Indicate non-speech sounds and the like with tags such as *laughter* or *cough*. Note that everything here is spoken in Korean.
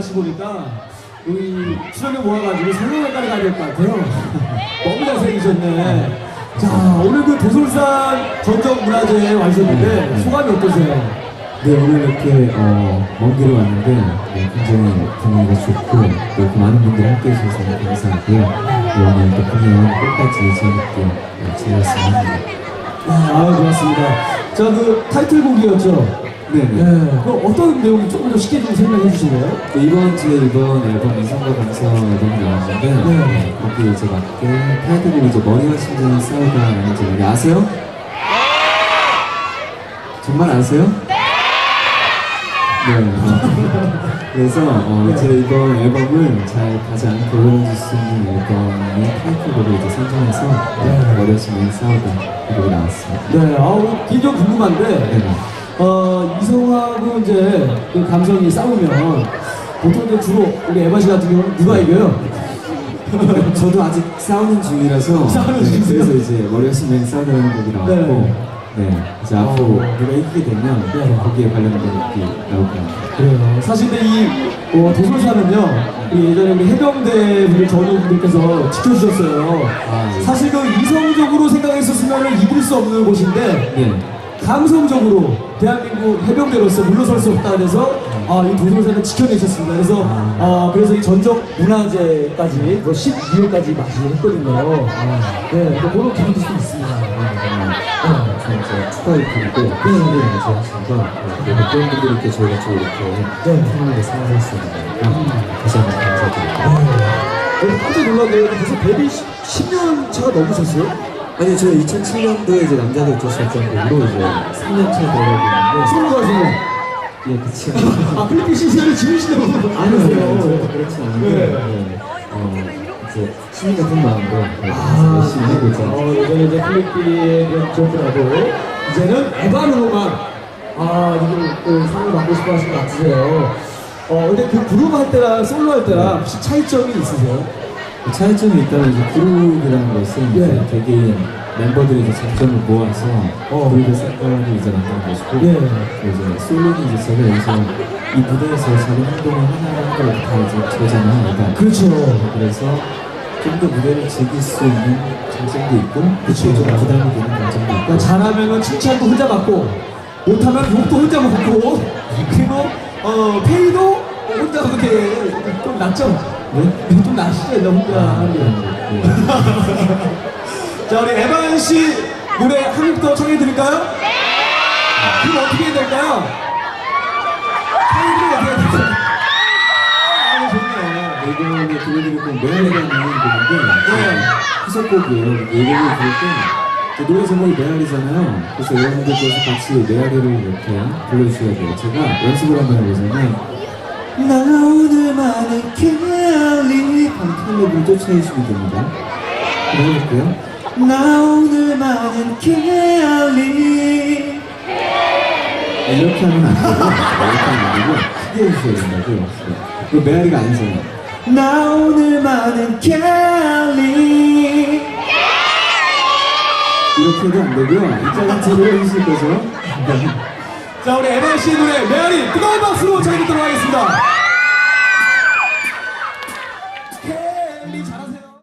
다시 보니까 우리 수련회 모아가지고 성형외과를 가야 될 것 같아요. *laughs* 너무 잘생기셨네. 자, 오늘 그 도솔산 전정 문화제에 와주셨는데 소감이 어떠세요? 네, 오늘 이렇게 어, 먼 길을 왔는데 네, 굉장히 분위기가 좋고 또 이렇게 많은 분들이 함께 해 주셔서 너무 감사하고요. 네, 오늘 또 공연 끝까지 재밌게 네, 즐겼으면 합니다. 아, 고맙습니다. 자, 그 타이틀곡이었죠? 네, 네. 네. 그 어떤 내용이 조금 더 쉽게 좀 설명해 주실래요? 네, 이번 제 이번 앨범 이성과 감성 앨범이 나왔는데 네. 네, 거기에 이제 맞게 타이틀곡이 이제 머리와 심장이 싸우다라는 제목이 아세요? 정말 아세요? 네. 어, *laughs* 그래서 어, 제 이번 앨범을 잘 가장 불러줄 수 있는 앨범의 타이틀곡을 이제 선정해서 네, 머리와 심장이 싸우다 이 곡이 나왔습니다. 네, 아우, 굉장히 궁금한데, 네. 어, 이성하고 이제 그 감성이 싸우면 보통 이제 주로 우리 에바 씨 같은 경우는 누가 이겨요? *laughs* 저도 아직 싸우는 중이라서 싸우는 네, 중이세요? 그래서 이제 머리와 심장이 싸우다라는 곡이 나왔고 네, 이제 앞으로 어. 누가 이기게 되면 네. 거기에 관련된 곡이 나올 겁니다. 그래요. 사실 근데 이 어, 도솔사는요, 우리 예전에 우리 해병대 분들 전우분들께서 지켜주셨어요. 아, 예. 사실 그 이성적으로 생각했었으면 이길 수 없는 곳인데, 네. 감성적으로 대한민국 해병대로서 물러설 수 없다 그래서 아, 이 도솔사는 지켜내셨습니다. 그래서 아, 그래서 이 전적 문화제까지 뭐 12일까지 맞이했거든요. 아, 네, 또 그런 기분도 좀 있습니다. 어, 저 이제 축하를 드리고 네, 네, 이제 하시면서 그리고 팬 분들께 저희가 좀 이렇게 네. 편하게 생활할 수 있는 다시 한번 감사드립니다. 네, 깜짝 놀랐네요. 벌써 데뷔 10년 차가 넘으셨어요? 아니 저희 2007년도에 이제 남자들 곡으로 이제 3년 차 들어가고 솔로 가수는 있는데 예, 그치. 아, 시절을 지으시는 분 아니세요. 그렇지 않은데 네. 네. 어, 이제 신인 같은 마음으로 네, 아, 열심히 하고 있죠. 어, 예전에 이제 필리핀은 좋더라도 이제는 에바르로만 아 이걸 그 상을 받고 싶어 하시는 것 같으세요. 어 근데 그 그룹 할 때랑 솔로 할 때랑 혹시 차이점이 있으세요? 그 차이점이 있다면 이제 그룹이라는 것은 예. 개개인 멤버들이 이제 장점을 모아서 어. 그룹의 색깔을 이제 만드는 것이고 예. 그리고 이제 솔로는 이제 제가 여기서 이 무대에서 자기 행동을 하나하나 다 이제 저잖아요. 그러니까 그렇죠. 그래서 좀 더 무대를 즐길 수 있는 장점도 있고 그쵸. 좀 부담이 되는 장점도 있고 그러니까 잘하면은 칭찬도 혼자 받고 못하면 욕도 혼자 먹고 그리고 어 페이도 혼자 그렇게 좀 낫죠? 네? 좀 낫시죠? 나 혼자 하는 게. 네. 자 우리 에반 씨 노래 한곡더 청해 드릴까요? 네. 그럼 어떻게 해야 될까요? 타이틀이 어떻게 해야 될까요? 아, 좋네요. 이번에 들려드릴 곡 메아리라는 곡인데 네. 후속곡이에요. 이 곡을 부를 때 노래 제목이 메아리잖아요. 그래서 여러분들께서 같이 메아리를 이렇게 불러주셔야 돼요. 제가 연습을 한번 해보자면 나 오늘만은 캘리 한 캘리를 쫓아주시면 됩니다. 그럼 해볼게요. 나 오늘만은 캘리 이렇게 하면 안 되고 이렇게 하면 안 되고 크게 해주셔야 된다고요. 네. 그 메아리가 아니잖아요. 나 오늘만은 캘리 이렇게 해도 안 되고요. 이따가 해주실 거죠? 자 우리 씨 노래 메아리 뜨거운 박수로 청해 듣도록 하겠습니다.